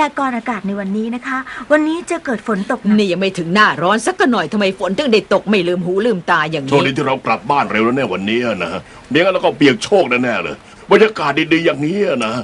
ยากรณ์อากาศในวันนี้นะคะ วันนี้จะเกิดฝนตกหนักนี่ยังไม่ถึงหน้าร้อนสักหน่อยทำไมฝนถึงได้ตกไม่ลืมหูลืมตาอย่างช่วงนี้นี้ที่เรากลับบ้านเร็วแล้วแน่วันนี้นะฮะเดี๋ยวงั้นเราก็เปียกโชกแน่ๆเลยบรรยากาศดีๆอย่างนี้นะ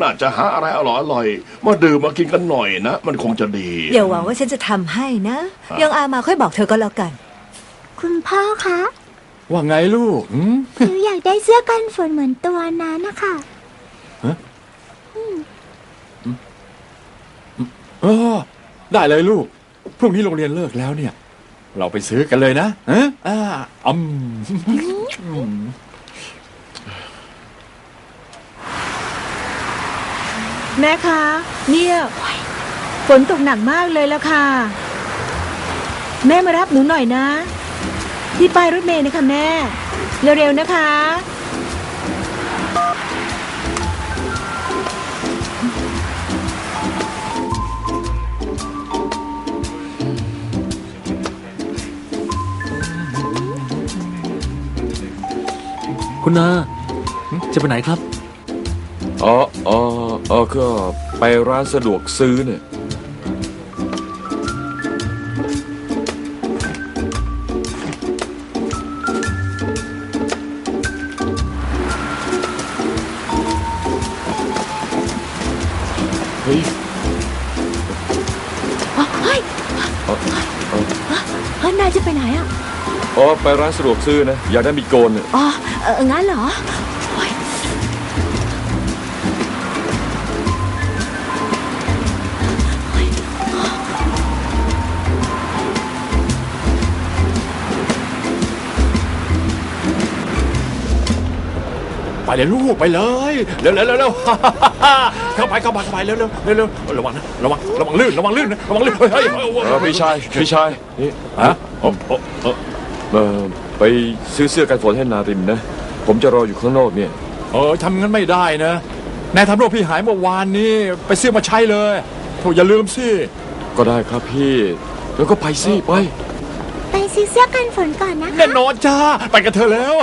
น่าจะหาอะไรอร่อยๆมาดื่มมากินกันหน่อยนะ มันคงจะดีอย่าหวังว่าฉันจะทำให้นะอะยังอามาค่อยบอกเธอก็แล้วกัน คุณพ่อคะว่าไงลูกหืมหนูอยากได้เสื้อกันฝนเหมือนตัวนั้นนะคะ เออ ได้เลยลูก พรุ่งนี้โรงเรียนเลิกแล้วเนี่ย เราไปซื้อกันเลยนะฮะอ่าอืมแม่คะ เนี่ย ฝนตกหนักมากเลยแล้วค่ะ แม่มารับหนูหน่อยนะ ที่ป้ายรถเมล์นะคะแม่ เร็วๆนะคะ คุณนาจะไปไหนครับ อ๋ออ๋ออ๋อก็ไปร้านสะดวกซื้อเนี่ย เฮ้ยเฮ้ยอ๋ออ๋อเฮ้ยนายจะไปไหนอะ อ๋อไปร้านสะดวกซื้อนะ อยากได้มีดโกนเนี่ยอ๋อเอองั้นเหรอโอ๊ยไปเลยลูกไปเลยเร็วเร็วเร็วเร็ว เข้าไปเข้าไปเข้าไปเร็วเร็วเร็วเร็วระวังนะระวังระวังลื่นระวังลื่นนะระวังลื่นเฮ้ยเฮ้ยเฮ้ยเออพี่ชายพี่ชายนี่ฮะโอ้โอ้เออ เออไปซื้อเสื้อกันฝนให้นาริมนะ ผมจะรออยู่ข้างนอกเนี่ย เออทำงั้นไม่ได้นะนายทำรถพี่หายเมื่อวานนี้ไปซื้อมาใช้เลยโถอย่าลืมสิก็ได้ครับพี่ แล้วก็ไปสิไป ไปซื้อเสื้อกันฝนก่อนนะคะ แน่นอนจ้าไปกับเธอแล้ว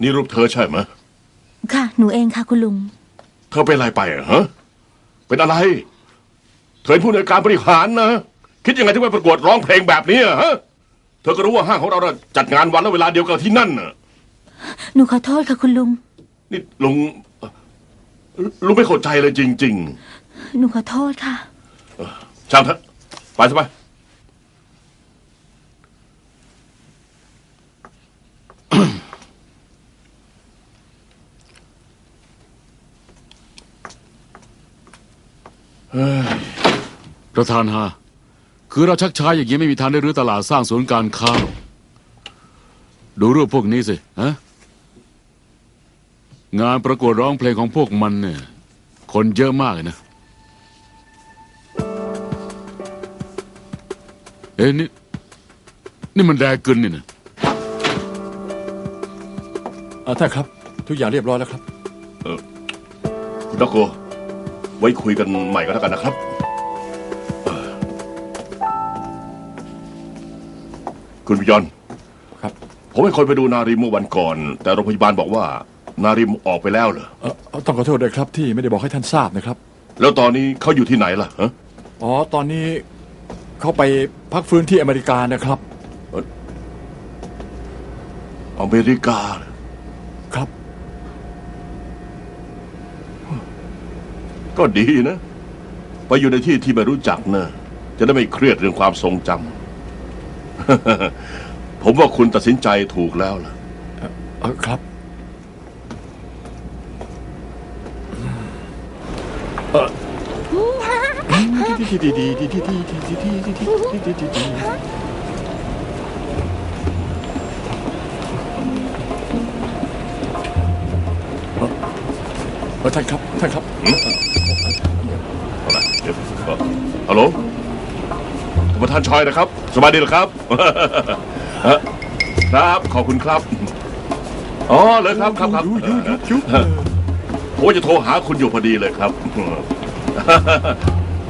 นี่รูปเธอใช่ไหมค่ะ หนูเองค่ะคุณลุง เธอเป็นอะไรไปอะฮะ เป็นอะไร เธอเป็นผู้ในวยการบริหารนะ คิดยังไงถึงไปประกวดร้องเพลงแบบนี้อะฮะ เธอก็รู้ว่าห้างของเราน่ะจัดงานวันและเวลาเดียวกันที่นั่นน่ะ หนูขอโทษค่ะคุณลุง นี่ลุงเอ่อลุงไม่เข้าใจเลยจริง หนูขอโทษค่ะ ๆ ช่างเถอะไปสบาย ประธานฮะ คือเราชักช้าอย่างนี้ไม่มีทางได้รื้อตลาดสร้างศูนย์การค้าหรอกดูรูปพวกนี้สิฮะงานประกวดร้องเพลงของพวกมันเนี่ย คนเยอะมากเลยนะ เอ้นี่ นี่มันแดกึนนี่นะอ่าท่านครับ ทุกอย่างเรียบร้อยแล้วครับคุณดอกโกไว้คุยกันใหม่ก็แล้วกันนะครับ คุณวิยอนครับ ผมให้คนไปดูนาริมเมื่อวันก่อน แต่โรงพยาบาลบอกว่า นาริมออกไปแล้วเหรอเอ่อเอ่อต้องขอโทษด้วยครับที่ไม่ได้บอกให้ท่านทราบนะครับ แล้วตอนนี้เขาอยู่ที่ไหนล่ะฮะอ๋อ ตอนนี้เขาไปพักฟื้นที่อเมริกานะครับ อเมริกาเหรอครับ ก็ดีนะ ไปอยู่ในที่ที่ไม่รู้จักเนะจะได้ไม่เครียดเรื่องความทรงจำ ผมว่าคุณตัดสินใจถูกแล้วล่ะ เออครับเออดีดีดีดีดีดีดีดีดีดีดีดีดีดีเออท่านครับท่านครับเอาล่ะเดี๋ยวเอ่อฮัลโหล ท่านประธานชอยนะครับ สบายดีหรอครับ ครับขอบคุณครับ อ๋อเลยครับครับครับผมว่าจะโทรหาคุณอยู่พอดีเลยครับ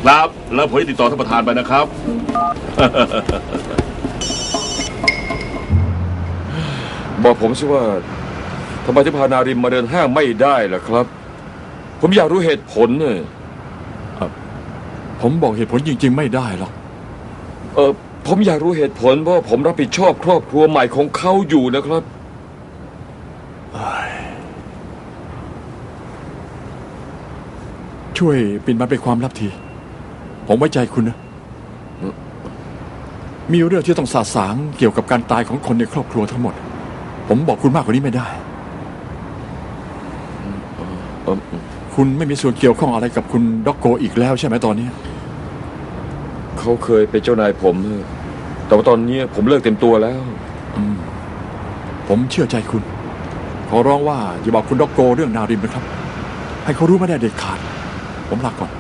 ครับแล้วผมจะติดต่อท่านประธานไปนะครับ บอกผมสิว่าทำไมถึงพานาริมมาเดินห้างไม่ได้ล่ะครับ ผมอยากรู้เหตุผลเนี่ยผมบอกเหตุผลจริง ๆ ไม่ได้หรอก เออผมอยากรู้เหตุผลเพราะผมรับผิดชอบครอบครัวใหม่ของเขาอยู่นะครับ ช่วยปิดมันเป็นความลับที ผมไว้ใจคุณนะ มีเรื่องที่ต้องสาสางเกี่ยวกับการตายของคนในครอบครัวทั้งหมด ผมบอกคุณมากกว่านี้ไม่ได้เออคุณไม่มีส่วนเกี่ยวข้องอะไรกับคุณด็อกโกอีกแล้วใช่ไหมตอนนี้ เขาเคยเป็นเจ้านายผม แต่ว่าตอนนี้ผมเลิกเต็มตัวแล้ว ผมเชื่อใจคุณ ขอร้องว่าอย่าบอกคุณด็อกโกเรื่องนาริมนะครับ ให้เขารู้ไม่ได้เด็ดขาด ผมลาก่อน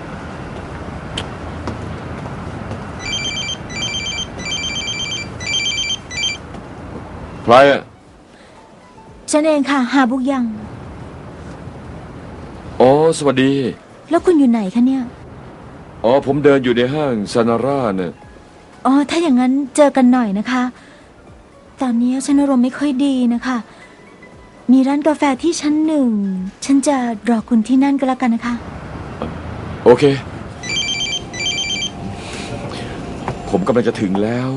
ใครอะฉันเองค่ะ หาบุกยัง อ๋อ สวัสดี แล้วคุณอยู่ไหนคะเนี่ย อ๋อผมเดินอยู่ในห้างซานาร่าเนี่ยอ๋อ ถ้าอย่างนั้นเจอกันหน่อยนะคะ ตอนนี้ฉันอารมณ์ไม่ค่อยดีนะคะ มีร้านกาแฟที่ชั้นหนึ่ง ฉันจะรอคุณที่นั่นก็แล้วกันนะคะ โอเค ผมกำลังจะถึงแล้ว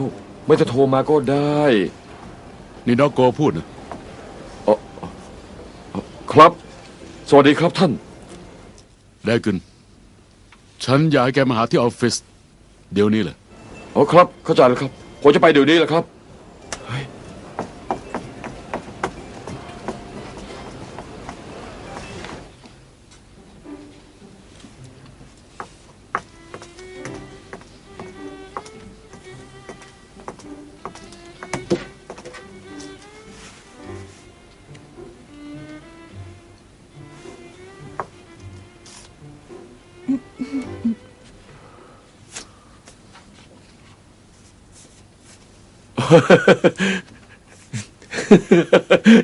ไม่จะโทรมาก็ได้นี่ด็อกโกพูดนะครับ สวัสดีครับท่าน ได้กึน ฉันอยากให้แกมาหาที่ออฟฟิศเดี๋ยวนี้แหละอ๋อครับ เข้าใจแล้วครับ ผมจะไปเดี๋ยวนี้แหละครับ เฮ้ย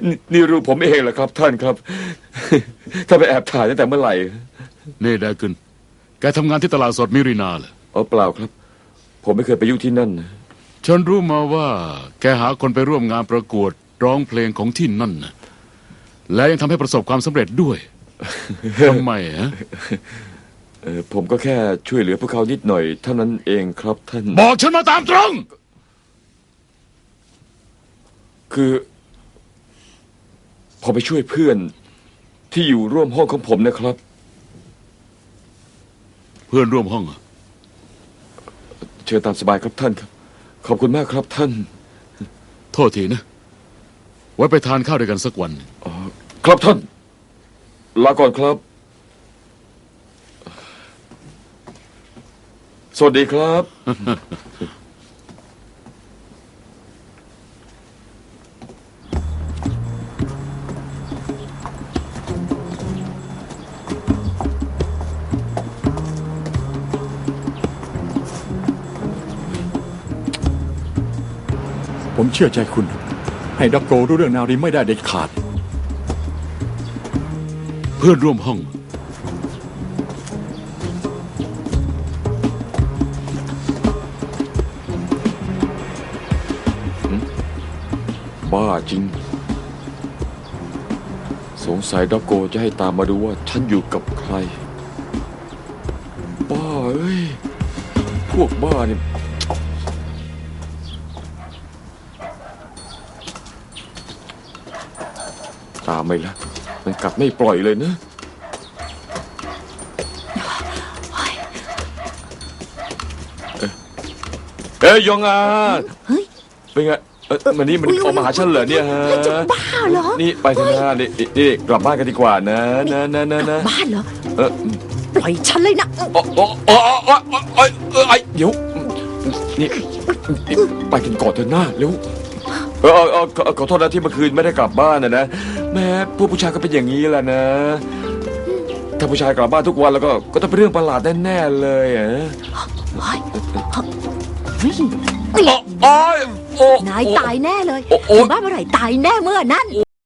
นี่นี่รูปผมเองเหรอครับ ท่านครับ ถ้าไปแอบถ่ายตั้งแต่เมื่อไหร่นี่ได้กึนแกทำงานที่ตลาดสดมิรินาเหรออ๋อเปล่าครับ ผมไม่เคยไปยุ่งที่นั่นนะฉันรู้มาว่า แกหาคนไปร่วมงานประกวดร้องเพลงของที่นั่นนะและยังทำให้ประสบความสำเร็จด้วยทำไมฮะเออผมก็แค่ช่วยเหลือพวกเขานิดหน่อยเท่านั้นเองครับท่าน บอกฉันมาตามตรง คือ พอไปช่วยเพื่อนที่อยู่ร่วมห้องของผมนะครับ เพื่อนร่วมห้องอะเชิญตามสบายครับท่านครับ ขอบคุณมากครับท่าน โทษทีนะ ไว้ไปทานข้าวด้วยกันสักวันครับท่าน ลาก่อนครับ สวัสดีครับ ผมเชื่อใจคุณ ให้ด็อกโกรู้เรื่องนาริไม่ได้เด็ดขาด เพื่อนร่วมห้อง บ้าจริง สงสัยด็อกโกจะให้ตามมาดูว่าฉันอยู่กับใคร บ้าเอ้ย พวกบ้าเนี่ย ตามไม่ละมันกัดไม่ปล่อยเลยนะเอ๊ะเอ้ยยองอาเฮ้ยเป็นไงเอ้ยมันนี่มันออกมาหาฉันเหรอเนี่ยฮะเฮ้ยจะบ้าเหรอนี่ไปเถอะนะนี่นี่นี่กลับบ้านกันดีกว่านะนะนะนะนะบ้านเหรอ เออปล่อยฉันเลยนะโอ้โอ้โอ้โอ้โอ้โอ้เออไอเดี๋ยวนี่นี่ไปกันก่อนเถอะนะเร็วเออเออเออขอขอโทษนะที่เมื่อคืนไม่ได้กลับบ้านนะนะ แม่พวกผู้ชายก็เป็นอย่างนี้แหละนะ ถ้าผู้ชายกลับบ้านทุกวันแล้วก็ก็ต้องเป็นเรื่องประหลาดแน่ๆเลยอะเฮ้ยเฮ้ยโอ้โอ้ยโอ้นายตายแน่เลยโอ้โอ้ถึงบ้านเมื่อไหร่ตายแน่เมื่อนั้น